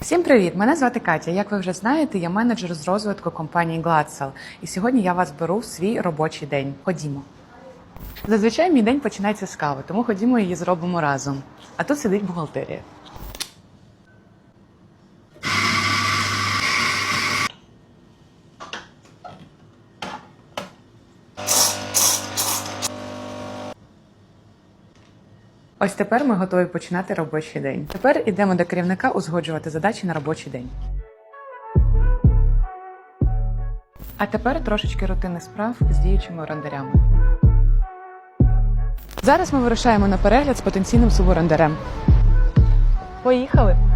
Всім привіт! Мене звати Катя. Як ви вже знаєте, я менеджер з розвитку компанії Gladcell. І сьогодні я вас беру в свій робочий день. Ходімо. Зазвичай мій день починається з кави, тому ходімо її зробимо разом. А тут сидить бухгалтерія. Ось тепер ми готові починати робочий день. Тепер ідемо до керівника узгоджувати задачі на робочий день. А тепер трошечки рутини справ з діючими орендарями. Зараз ми вирушаємо на перегляд з потенційним суборендарем. Поїхали!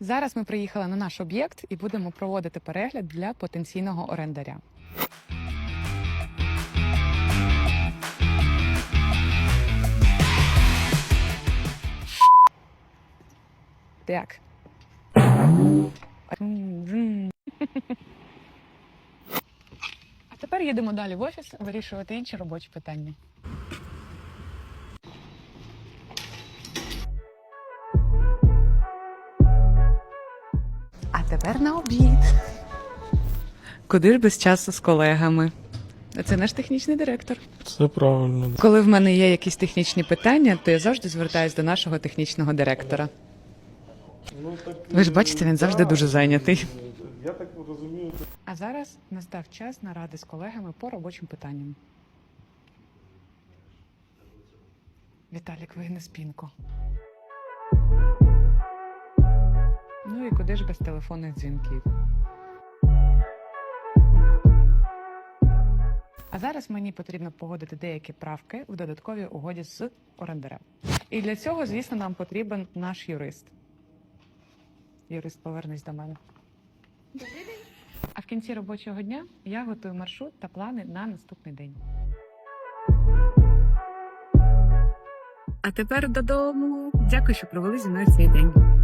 Зараз ми приїхали на наш об'єкт і будемо проводити перегляд для потенційного орендаря. Так. А тепер їдемо далі в офіс вирішувати інші робочі питання. Тепер на обід. Куди ж без часу з колегами? Це наш технічний директор. Це правильно. Коли в мене є якісь технічні питання, то я завжди звертаюся до нашого технічного директора. Ну, так, Ви ж бачите, він завжди дуже зайнятий. Я так розумію, А зараз настав час наради з колегами по робочим питанням. Віталік вигне спінку. Ну і куди ж без телефонних дзвінків? А зараз мені потрібно погодити деякі правки в додатковій угоді з орендарем. І для цього, звісно, нам потрібен наш юрист. Юрист, повернись до мене. А в кінці робочого дня я готую маршрут та плани на наступний день. А тепер додому. Дякую, що провели зі мною цей день.